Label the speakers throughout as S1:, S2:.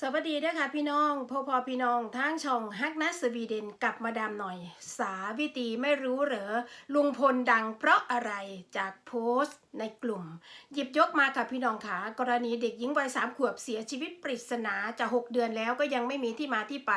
S1: สวัสดีด้วยค่ะพี่น้องพอพอพี่น้องทั้งช่องฮักนัสวีเดนกับมาดามหน่อย สาวิตีไม่รู้เหรอลุงพลดังเพราะอะไรจากโพสต์ ในกลุ่ม หยิบยกมาค่ะพี่น้องค่ะกรณีเด็กหญิงวัยสามขวบเสียชีวิตปริศนาจะหกเดือนแล้วก็ยังไม่มีที่มาที่ไป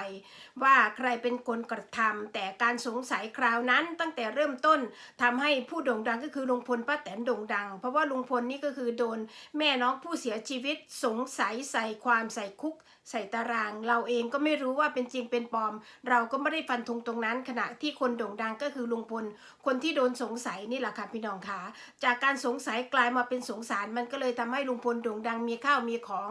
S1: ว่าใครเป็นคนกระทำแต่การสงสัยคราวนั้นตั้งแต่เริ่มต้นทำให้ผู้โด่งดังก็คือลุงพลป้าแตนโด่งดัง เพราะว่าลุงพลนี่ก็คือโดนแม่น้องผู้เสียชีวิตสงสัยใส่ความใส่คุก ใส่ตาราง เราเองก็ไม่รู้ว่าเป็นจริงเป็นปลอม เราก็ไม่ได้ฟันธงตรงนั้น ขณะที่คนโด่งดังก็คือลุงพลคนที่โดนสงสัยนี่แหละค่ะพี่น้องคะจากการสงสัยกลายมาเป็นสงสาร มันก็เลยทำให้ลุงพลโด่งดังมีข้าวมีของ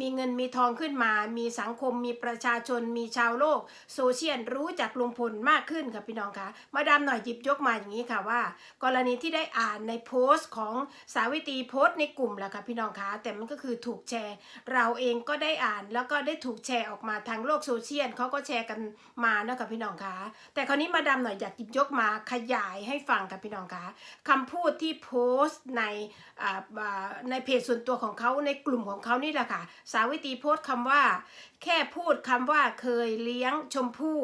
S1: มีเงินมีทองขึ้นมา มีสังคม มีประชาชน มีชาวโลก โซเชียลรู้จักลุงพลมากขึ้นค่ะพี่น้องคะมาดามหน่อยหยิบยกมาอย่างนี้ค่ะว่า กรณีที่ได้อ่านในโพสต์ของสาวิตรีโพสต์ในกลุ่มแหละค่ะพี่น้องคะแต่มันก็คือถูกแชร์ เราเองก็ได้อ่านแล้วก็ได้ถูกแชร์ออกมาทางโลกโซเชียลเขาก็แชร์กันมาเนอะค่ะพี่น้องคะแต่คราวนี้มาดามหน่อยอยากหยิบยกมาขยายให้ฟังค่ะพี่น้องคะคำพูดที่โพสต์ในในเพจส่วนตัวของเขาในกลุ่มของเขานี่แหละค่ะ สาวิตรีโพสต์คำว่า แค่พูดคำว่าเคยเลี้ยงชมพู่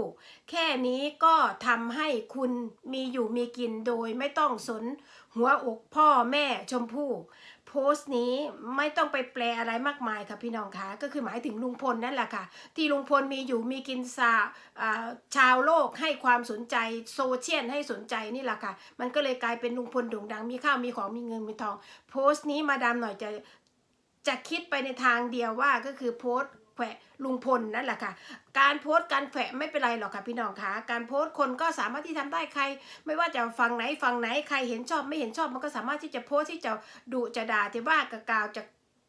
S1: แค่นี้ก็ทำให้คุณมีอยู่มีกินโดยไม่ต้องสนหัวอกพ่อแม่ชมพู่ สต์นี้ไม่ต้องไปแปลอะไรมากมายค่ะพี่น้องคะก็คือหมายถึงลุงพลนั่นแหละค่ะ ที่ลุงพลมีอยู่มีกินซาอ่าชาวโลกให้ความสนใจโซเชียลให้สนใจนี่แหละค่ะ มันก็เลยกลายเป็นลุงพลโด่งดังมีข้าวมีของมีเงินมีทอง โพสต์นี้มาดามหน่อยจะจะคิดไปในทางเดียวว่าก็คือโพสต์ แขวะลุงพลนั่นแหละค่ะ การโพสต์การแขวะไม่เป็นไรหรอกค่ะพี่น้องคะการโพสต์คนก็สามารถที่ทำได้ใคร ไม่ว่าจะฟังไหนฟังไหนใครเห็นชอบไม่เห็นชอบมันก็สามารถที่จะโพสต์ที่จะดุจะด่าจะว่ากะกาวจะ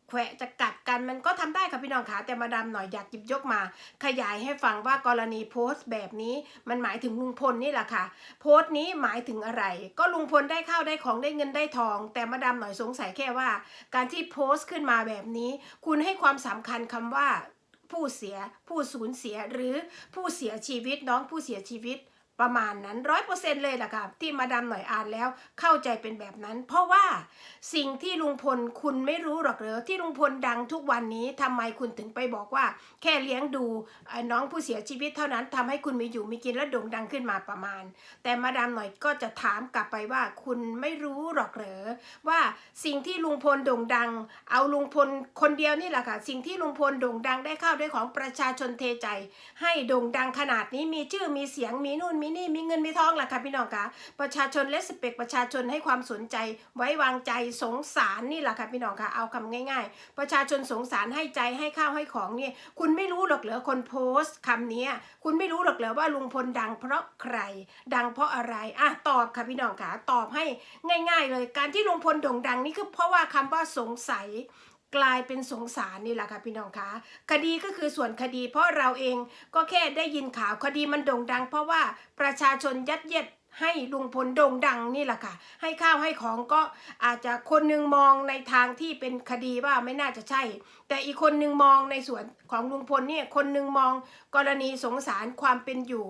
S1: แขวะจะกัดกันมันก็ทำได้ค่ะพี่น้องคะแต่มาดามหน่อยอยากหยิบยกมา ขยายให้ฟังว่ากรณีโพสต์แบบนี้ มันหมายถึงลุงพลนี่แหละค่ะ โพสต์นี้หมายถึงอะไร ก็ลุงพลได้ข้าวได้ของได้เงินได้ทอง แต่มาดามหน่อยสงสัยแค่ว่า การที่โพสต์ขึ้นมาแบบนี้ คุณให้ความสำคัญคำว่า ผู้เสีย ผู้สูญเสียหรือผู้เสียชีวิตน้องผู้เสียชีวิต ประมาณนั้นร้อยเปอร์เซ็นเลยแหละค่ะที่มาดามหน่อยอ่านแล้วเข้าใจเป็นแบบนั้น เพราะว่าสิ่งที่ลุงพลคุณไม่รู้หรอกเหรอที่ลุงพลดังทุกวันนี้ทำไมคุณถึงไปบอกว่า แค่เลี้ยงดูน้องผู้เสียชีวิตเท่านั้นทำให้คุณมีอยู่มีกินและโด่งดังขึ้นมาประมาณ แต่มาดามหน่อยก็จะถามกลับไปว่าคุณไม่รู้หรอกเหรอว่าสิ่งที่ลุงพลโด่งดัง เอาลุงพลคนเดียวนี่แหละค่ะสิ่งที่ลุงพลโด่งดังได้เข้าวด้วยของประชาชนเทใจ ให้โด่งดังขนาดนี้มีชื่อมีเสียงมีนู่นมีนี่มีเงินมีทองแหละค่ะพี่น้องคะประชาชนเลสเปกประชาชนให้ความสนใจ ไว้วางใจสงสารนี่แหละค่ะพี่น้องคะเอาคำง่าย ๆ ประชาชนสงสารให้ใจให้ข้าวให้ของเนี่ยคุณไม่รู้หรอกเหรอคนโพสต์คำนี้คุณไม่รู้หรอกเหรอว่าลุงพลดังเพราะใคร ดังเพราะอะไรอะตอบค่ะพี่น้องคะตอบให้ง่าย ๆ เลยการที่ลุงพลโด่งดังนี่คือเพราะว่าคำว่าสงสัย กลายเป็นสงสารนี่แหละค่ะพี่น้องคะคดีก็คือส่วนคดี เพราะเราเองก็แค่ได้ยินข่าวคดีมันโด่งดัง เพราะว่าประชาชนยัดเยียดให้ลุงพลโด่งดังนี่แหละค่ะ ให้ข้าวให้ของก็อาจจะคนหนึงมองในทางที่เป็นคดีว่าไม่น่าจะใช่ แต่อีกคนหนึงมองในส่วนของลุงพลเนี่ยคนหนึงมองกรณีสงสารความเป็นอยู่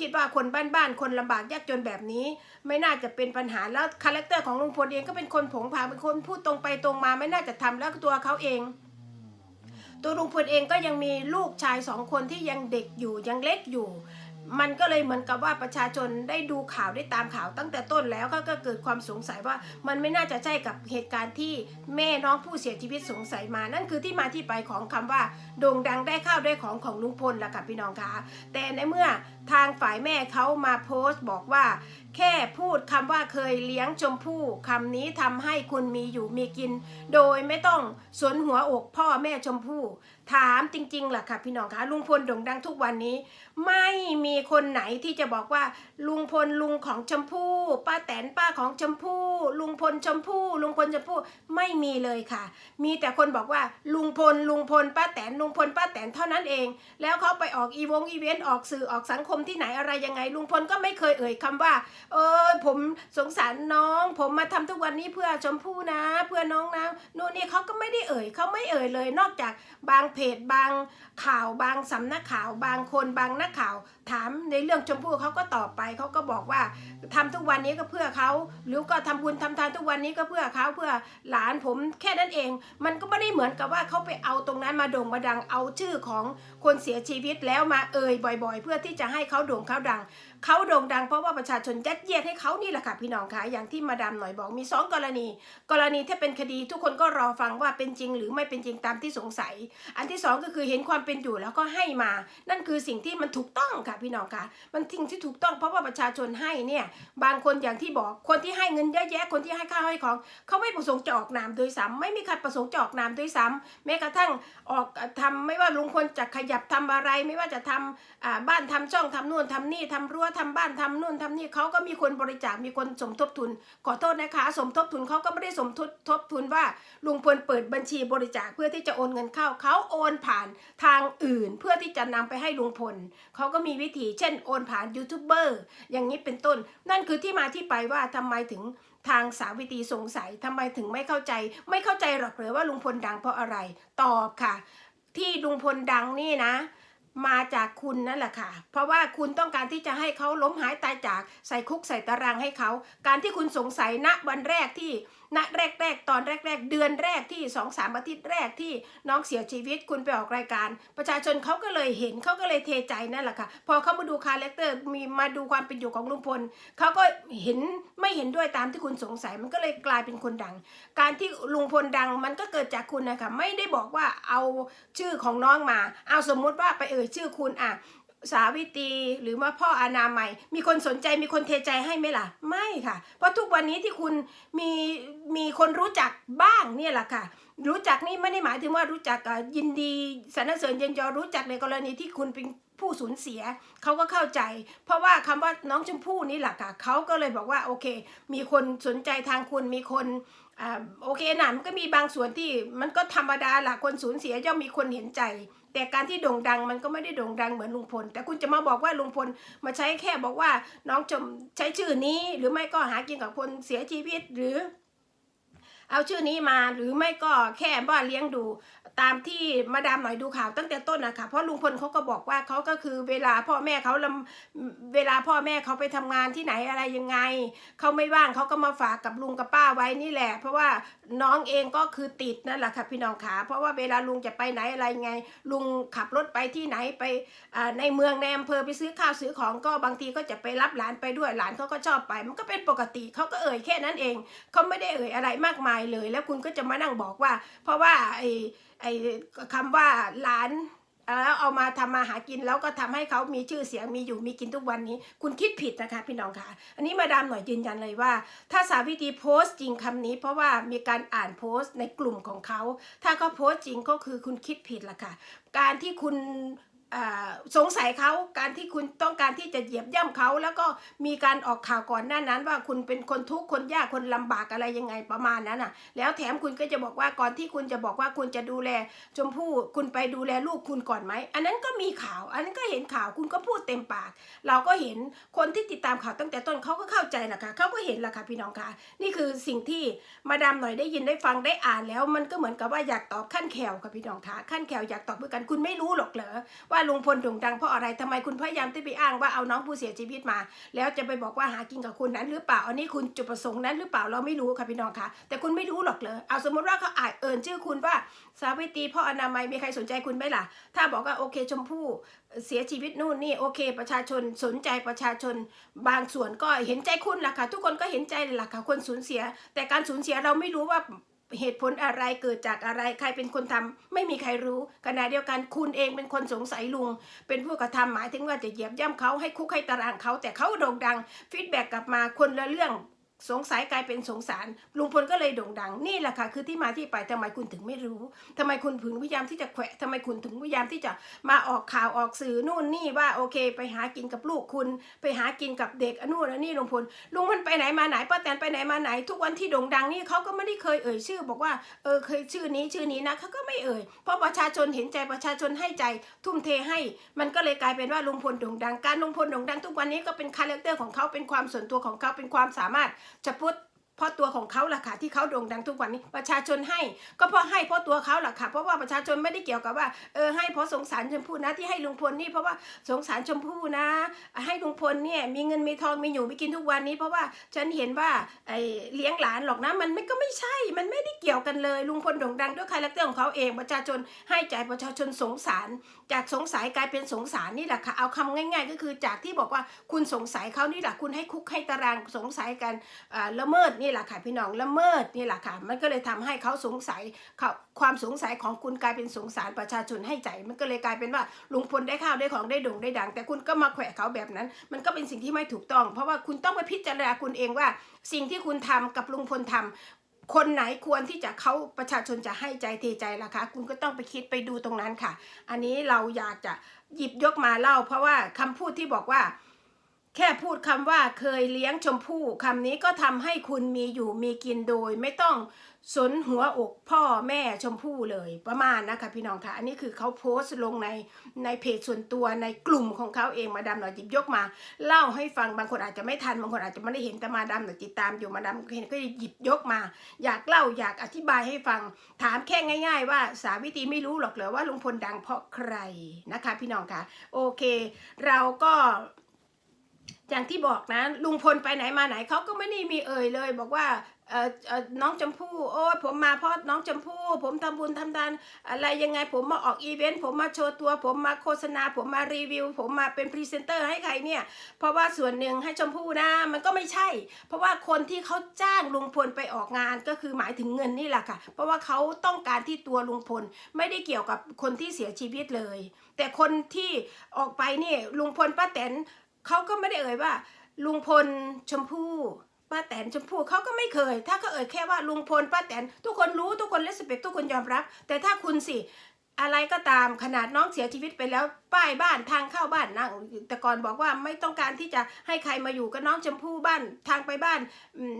S1: คิดว่าคนบ้านๆ คนลำบากยากจนแบบนี้ ไม่น่าจะเป็นปัญหาแล้วคาแรคเตอร์ของลุงพลเองก็เป็นคนผงผางเป็นคนพูดตรงไปตรงมา ไม่น่าจะทำแล้วตัวเขาเอง ตัวลุงพลเองก็ยังมีลูกชายสองคนที่ยังเด็กอยู่ยังเล็กอยู่ มันก็เลยเหมือนกับว่าประชาชนได้ดูข่าวได้ตามข่าวตั้งแต่ต้นแล้วก็ก็เกิดความสงสัยว่ามันไม่น่าจะใช่กับเหตุการณ์ที่แม่น้องผู้เสียชีวิตสงสัยมา นั่นคือที่มาที่ไปของคำว่าโด่งดังได้ข้าวได้ของของลุงพลละค่ะพี่น้องคะแต่ในเมื่อทางฝ่ายแม่เขามาโพสต์บอกว่า แค่พูดคำว่าเคยเลี้ยงชมพู่คำนี้ทำให้คุณมีอยู่มีกิน โดยไม่ต้องสนหัวอกพ่อแม่ชมพู่ ถามจริงๆล่ะค่ะพี่น้องคะลุงพลโด่งดังทุกวันนี้ ไม่มีคนไหนที่จะบอกว่า ลุงพลลุงของชมพู่ป้าแตนป้าของชมพู่ลุงพลชมพู่ลุงพลชมพู่ไม่มีเลยค่ะ มีแต่คนบอกว่า ลุงพลลุงพลป้าแตนลุงพลป้าแตนเท่านั้นเอง แล้วเขาไปออกอีวงอีเวนต์ออกสื่อออกสังคมที่ไหนอะไรยังไง ลุงพลก็ไม่เคยเอ่ยคำว่าเออผมสงสารน้อง ผมมาทำทุกวันนี้เพื่อชมพู่นะ เพื่อน้องนะนู่นนี่เขาก็ไม่ได้เอ่ยเขาไม่เอ่ยเลย นอกจากบางเพจบางข่าวบางสำนักข่าวบางคนบางนักข่าวถามามในเรื่องชมพู่เขาก็ตอบไปเขาก็บอกว่าทำทุกวันนี้ก็เพื่อเขาหรือก็ทำบุญทำทานทุกวันนี้ก็เพื่อเขาเพื่อหลานผมแค่นั้นเอง มันก็ไม่ได้เหมือนกับว่าเขาไปเอาตรงนั้นมาโด่งมาดังเอาชื่อของคนเสียชีวิตแล้วมาเอ่ยบ่อย ๆ เพื่อที่จะให้เขาโด่งเขาดัง เขาโด่งดังเพราะว่าประชาชนยัดเยียดให้เขานี่แหละค่ะพี่น้องคะอย่างที่มาดามหน่อยบอกมีสองกรณี กรณีที่เป็นคดีทุกคนก็รอฟังว่าเป็นจริงหรือไม่เป็นจริงตามที่สงสัย อันที่สองก็คือเห็นความเป็นอยู่แล้วก็ให้มา นั่นคือสิ่งที่มันถูกต้องค่ะพี่น้องคะมันสิ่งที่ถูกต้องเพราะว่าประชาชนให้เนี่ยบางคนอย่างที่บอกคนที่ให้เงินเยอะแยะคนที่ให้ข้าวให้ของ เขาไม่ประสงค์จะออกนามโดยซ้ำไม่มีใครประสงค์จะออกนามโดยซ้ำแม้กระทั่งออกทำไม่ว่าลุงพลจะขยับทำอะไร ไม่ว่าจะทำอ่าบ้านทำช่องทำนู่นทำนี่ทำรั้วทำบ้านทำนู่นทำนี่เขาก็มีคนบริจาคมีคนสมทบทุน ขอโทษนะคะ สมทบทุนเขาก็ไม่ได้สมทบทบทุนว่าลุงพลเปิดบัญชีบริจาคเพื่อที่จะโอนเงินเข้าเขาโอนผ่านทางอื่น เพื่อที่จะนำไปให้ลุงพลเขาก็มีวิธีเช่นโอนผ่านยูทูบเบอร์อย่างนี้เป็นต้น นั่นคือที่มาที่ไปว่าทำไมถึงทางสาวิตีสงสัยทำไมถึงไม่เข้าใจ ไม่เข้าใจหรอกเลยว่าลุงพลดังเพราะอะไร ตอบค่ะ ที่ลุงพลดังนี่นะ มาจากคุณนั่นแหละค่ะ เพราะว่าคุณต้องการที่จะให้เขาล้มหายตายจากใส่คุกใส่ตารางให้เขา การที่คุณสงสัยณวันแรกที่ณแรกแรกๆตอนแรกแรก ๆ เดือนแรกที่สองสามอาทิตย์แรกที่น้องเสียชีวิตคุณไปออกรายการ ประชาชนเขาก็เลยเห็นเขาก็เลยเทใจนั่นแหละค่ะ พอเขามาดูคาแรคเตอร์มีมาดูความเป็นอยู่ของลุงพลเขาก็เห็นไม่เห็นด้วยตามที่คุณสงสัยมันก็เลยกลายเป็นคนดัง การที่ลุงพลดังมันก็เกิดจากคุณนะคะไม่ได้บอกว่าเอาชื่อของน้องมา เอาสมมุติว่าไปเอ่ยชื่อคุณอะสาวิตีหรือว่าพ่ออานามัยมีคนสนใจมีคนเทใจให้ไหมล่ะ ไม่ค่ะ เพราะทุกวันนี้ที่คุณมีมีคนรู้จักบ้างเนี่ยแหละค่ะ รู้จักนี่ไม่ได้หมายถึงว่ารู้จักอะยินดีสรรเสริญเย็นยอรู้จักในกรณีที่คุณเป็นผู้สูญเสียเขาก็เข้าใจ เพราะว่าคำว่าน้องชมพู่นี่แหละค่ะเขาก็เลยบอกว่าโอเค มีคนสนใจทางคุณมีคน อ่าโอเคนะมันก็มีบางส่วนที่มันก็ธรรมดาล่ะคนสูญเสียย่อมมีคนเห็นใจ แต่การที่โด่งดังมันก็ไม่ได้โด่งดังเหมือนลุงพล แต่คุณจะมาบอกว่าลุงพลมาใช้แค่บอกว่าน้องจมใช้ชื่อนี้ หรือไม่ก็หากินกับคนเสียชีวิตหรือ เอาชื่อนี้มาหรือไม่ก็แค่ว่าเลี้ยงดู ตามที่มาดามหน่อยดูข่าวตั้งแต่ต้นนะคะเพราะลุงพลเขาก็บอกว่าเขาก็คือเวลาพ่อแม่เขาลำเวลาพ่อแม่เขาไปทำงานที่ไหนอะไรยังไงเขาไม่ว่างเขาก็มาฝากกับลุงกับป้าไว้นี่แหละ เพราะว่าน้องเองก็คือติดนั่นแหละค่ะพี่น้องขาเพราะว่าเวลาลุงจะไปไหนอะไรไง ลุงขับรถไปที่ไหนไปในเมืองในอำเภอไปซื้อข้าวซื้อของก็บางทีก็จะไปรับหลานไปด้วยหลานเขาก็ชอบไป มันก็เป็นปกติเขาก็เอ่ยแค่นั้นเองเขาไม่ได้เอ่ยอะไรมากมายเลย แล้วคุณก็จะมานั่งบอกว่า เพราะว่าไอ้ไอ้คำว่าหลานแล้วเอามาทำมาหากินแล้วก็ทำให้เขามีชื่อเสียงมีอยู่มีกินทุกวันนี้ คุณคิดผิดนะคะพี่น้องค่ะอันนี้มาดามหน่อยยืนยันเลยว่า ถ้าสาวิตรีโพสต์จริงคำนี้ เพราะว่ามีการอ่านโพสต์ในกลุ่มของเขา ถ้าเขาโพสต์จริงก็คือคุณคิดผิดละค่ะ การที่คุณ สงสัยเขาการที่คุณต้องการที่จะเหยียบย่ำเขา แล้วก็มีการออกข่าวก่อนหน้านั้น ว่าคุณเป็นคนทุกข์คนยากคนลำบากอะไรยังไงประมาณนั้นน่ะ แล้วแถมคุณก็จะบอกว่าก่อนที่คุณจะบอกว่าคุณจะดูแลชมพู่คุณไปดูแลลูกคุณก่อนไหมอันนั้นก็มีข่าว อันนั้นก็เห็นข่าวคุณก็พูดเต็มปาก เราก็เห็นคนที่ติดตามข่าวตั้งแต่ต้นเขาก็เข้าใจแหละค่ะเขาก็เห็นแหละค่ะพี่น้องค่ะนี่คือสิ่งที่มาดามหน่อยได้ยินได้ฟังได้อ่านแล้ว มันก็เหมือนกับว่าอยากตอบขั้นแขวค่ะพี่น้องค่ะขั้นแขวอยากตอบเพื่อกันคุณไม่รู้หรอกเหรอว่าาลุงพลโด่งดังเพราะอะไรทำไมคุณพยายามที่ไปอ้างว่าเอาน้องผู้เสียชีวิตมา แล้วจะไปบอกว่าหากินกับคุณนั้นหรือเปล่าอันนี้คุณจุดประสงค์นั้นหรือเปล่าเราไม่รู้ค่ะพี่น้องค่ะแต่คุณไม่รู้หรอกเหรอเอาสมมติว่าเขาอ่านเอิญชื่อคุณว่าสาวิตรีพ่ออนามัยมีใครสนใจคุณไหมล่ะ ถ้าบอกว่าโอเคชมพู่เสียชีวิตนู่นนี่โอเค ประชาชนสนใจประชาชน บางส่วนก็เห็นใจคุณล่ะค่ะทุกคนก็เห็นใจเลยล่ะค่ะคนสูญเสีย แต่การสูญเสียเราไม่รู้ว่า เหตุผลอะไรเกิดจากอะไรใครเป็นคนทำไม่มีใครรู้ขณะเดียวกันคุณเองเป็นคนสงสัยลุง เป็นผู้กระทำหมายถึงว่าจะเหยียบย่ำเขาให้คุกให้ตารางเขาแต่เขาโด่งดังฟีดแบ็กกลับมาคนละเรื่อง สงสัยกลายเป็นสงสารลุงพลก็เลยโด่งดัง นี่แหละค่ะคือที่มาที่ไปทำไมคุณถึงไม่รู้ทำไมคุณถึงพยายามที่จะแขวะทำไมคุณถึงพยายามที่จะมาออกข่าวออกสื่อนู่นนี่ว่าโอเค ไปหากินกับลูกคุณ ไปหากินกับเด็กอนู่นอันนี่ลุงพลลุงมันไปไหนมาไหนป้าแตนไปไหนมาไหน ทุกวันที่โด่งดังนี่เขาก็ไม่ได้เคยเอ่ยชื่อ บอกว่าเออเคยชื่อนี้ชื่อนี้นะเขาก็ไม่เอ่ยเพราะประชาชนเห็นใจประชาชนให้ใจ ทุ่มเทให้ มันก็เลยกลายเป็นว่าลุงพลโด่งดัง การลุงพลโด่งดัง ทุกวันนี้ก็เป็นคาแรคเตอร์ของเขาเป็นความส่วนตัวของเขาเป็นความสามารถเฉพาะ เพราะตัวของเขาล่ะค่ะที่เขาโด่งดังทุกวันนี้ประชาชนให้ ก็เพราะให้เพราะตัวเขาล่ะค่ะเพราะว่าประชาชนไม่ได้เกี่ยวกับว่าเออให้เพราะสงสารชมพู่นะที่ให้ลุงพลนี่เพราะว่าสงสารชมพู่นะ ให้ลุงพลเนี่ยมีเงินมีทองมีอยู่มีกินทุกวันนี้ เพราะว่าฉันเห็นว่าไอ้เลี้ยงหลานหรอกนะมันไม่ก็ไม่ใช่ มันไม่ได้เกี่ยวกันเลยลุงพลโด่งดังด้วยคาแรคเตอร์ของเขาเองประชาชนให้ใจประชาชนสงสาร จากสงสัยกลายเป็นสงสารนี่แหละค่ะเอาคำง่าย ๆ ก็คือจากที่บอกว่าคุณสงสัยเขานี่แหละคุณให้คุกให้ตารางสงสัยกันอ่าละเมิดนี่แหละค่ะพี่น้องละเมิดนี่แหละค่ะมันก็เลยทำให้เขาสงสัยเขาความสงสัยของคุณกลายเป็นสงสารประชาชนให้ใจ มันก็เลยกลายเป็นว่าลุงพลได้ข้าวได้ของได้ด่งได้ดัง แต่คุณก็มาแขวะเขาแบบนั้น มันก็เป็นสิ่งที่ไม่ถูกต้อง เพราะว่าคุณต้องไปพิจารณาคุณเองว่า สิ่งที่คุณทำกับลุงพลทำคนไหนควรที่จะเขาประชาชนจะให้ใจเทใจล่ะคะคุณก็ต้องไปคิดไปดูตรงนั้นค่ะ อันนี้เราอยากจะหยิบยกมาเล่า เพราะว่าคำพูดที่บอกว่า แค่พูดคำว่าเคยเลี้ยงชมพู่คำนี้ก็ทำให้คุณมีอยู่มีกินโดย ไม่ต้องสนหัวอกพ่อแม่ชมพู่เลยประมาณนะคะพี่น้องค่ะ อันนี้คือเขาโพสต์ลงในในเพจส่วนตัวในกลุ่มของเขาเองมาดามหน่อยหยิบยกมา เล่าให้ฟังบางคนอาจจะไม่ทันบางคนอาจจะไม่ได้เห็นแต่มาดามหน่อยติดตามอยู่มาดามเห็นก็หยิบยกมา อยากเล่าอยากอธิบายให้ฟัง ถามแค่ง่าย ๆ ว่าสาวิตรีไม่รู้หรอกเหรอว่าลุงพลดังเพราะใครนะคะ พี่น้องค่ะ โอเค เราก็ อย่างที่บอกนะ ลุงพลไปไหนมาไหนเขาก็ไม่ได้มีเอ่ยเลย บอกว่าเออเอน้องจำพู่โอ้ผมมาเพราะน้องจำพู่ผมทำบุญทำทานอะไรยังไงผมมาออกอีเวนต์ผมมาโชว์ตัว ผมมาโฆษณา ผมมารีวิว ผมมาเป็นพรีเซนเตอร์ให้ใครเนี่ยเพราะว่าส่วนหนึ่งให้ชมพู่นะมันก็ไม่ใช่ เพราะว่าคนที่เขาจ้างลุงพลไปออกงานก็คือหมายถึงเงินนี่แหละค่ะ เพราะว่าเขาต้องการที่ตัวลุงพลไม่ได้เกี่ยวกับคนที่เสียชีวิตเลย แต่คนที่ออกไปนี่ลุงพลป้าแตน เขาก็ไม่ได้เอ่ยว่า ลุงพลชมพู่ป้าแตนชมพู่เขาก็ไม่เคย ถ้าเขาเอ่ยแค่ว่าลุงพลป้าแตนทุกคนรู้ทุกคนเลสเปกทุกคนยอมรับ แต่ถ้าคุณสิ อะไรก็ตามขนาดน้องเสียชีวิตไปแล้วป้ายบ้านทางเข้าบ้านนะแต่ก่อนบอกว่าไม่ต้องการที่จะให้ใครมาอยู่กับน้องชมพู่บ้านทางไปบ้าน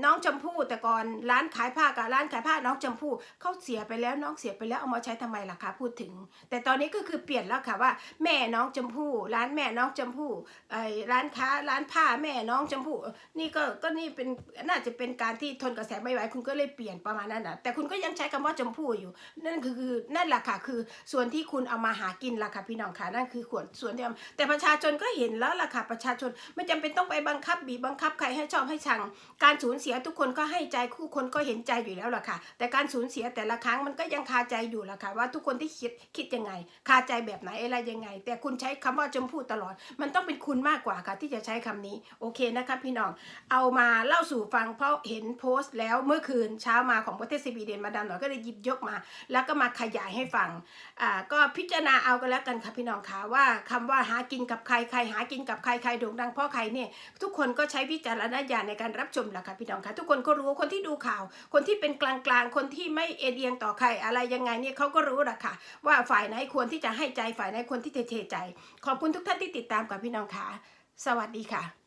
S1: น้องชมพู่แต่ก่อนร้านขายผ้ากับร้านขายผ้าน้องชมพู่เขาเสียไปแล้วน้องเสียไปแล้วเอามาใช้ทำไมล่ะคะพูดถึง แต่ตอนนี้ก็คือเปลี่ยนแล้วค่ะว่า แม่น้องชมพู่ร้านแม่น้องชมพู่ไอ้ร้านค้าร้านผ้าแม่น้องชมพู่นี่ก็ก็นี่เป็นน่าจะเป็นการที่ทนกระแสไม่ไหวคุณก็เลยเปลี่ยนประมาณนั้นนะแต่คุณก็ยังใช้คำว่าชมพู่อยู่ นั่นคือนั่นแหละค่ะคือส่วนที่คุณเอามาหากินล่ะค่ะพี่น้องค่ะนั่นคือขวดส่วนที่เอาแต่ประชาชนก็เห็นแล้วล่ะค่ะประชาชนไม่จำเป็นต้องไปบังคับบีบบังคับใครให้ชอบให้ชัง การสูญเสียทุกคนก็ให้ใจคู่คนก็เห็นใจอยู่แล้วล่ะค่ะ แต่การสูญเสียแต่ละครั้งมันก็ยังคาใจอยู่ล่ะค่ะว่าทุกคนที่คิดคิดยังไง คาใจแบบไหนอะไรยังไง แต่คุณใช้คำว่าชมพู่ตลอด มันต้องเป็นคุณมากกว่าค่ะ ที่จะใช้คำนี้โอเคนะคะพี่น้องเอามาเล่าสู่ฟังเพราะเห็นโพสต์แล้วเมื่อคืนเช้ามาของประเทศสวีเดนมาดามหน่อยก็เลยหยิบยกมา แล้วก็มาขยายให้ฟังอ่าก็พิจารณาเอากันแล้วกันค่ะพี่น้องคะว่าคำว่าหากินกับใครใครหากินกับใครใครโด่งดังเพราะใครเนี่ยทุกคนก็ใช้วิจารณญาณในการรับชมแหละค่ะพี่น้องค่ะทุกคนก็รู้คนที่ดูข่าว คนที่เป็นกลางๆ คนที่ไม่เอเดียงต่อใครอะไรยังไงเนี่ยเขาก็รู้แหละค่ะ ว่าฝ่ายไหนควรที่จะให้ใจฝ่ายไหนควรที่จะเทใจ ขอบคุณทุกท่านที่ติดตามกับพี่น้องค่ะสวัสดีค่ะ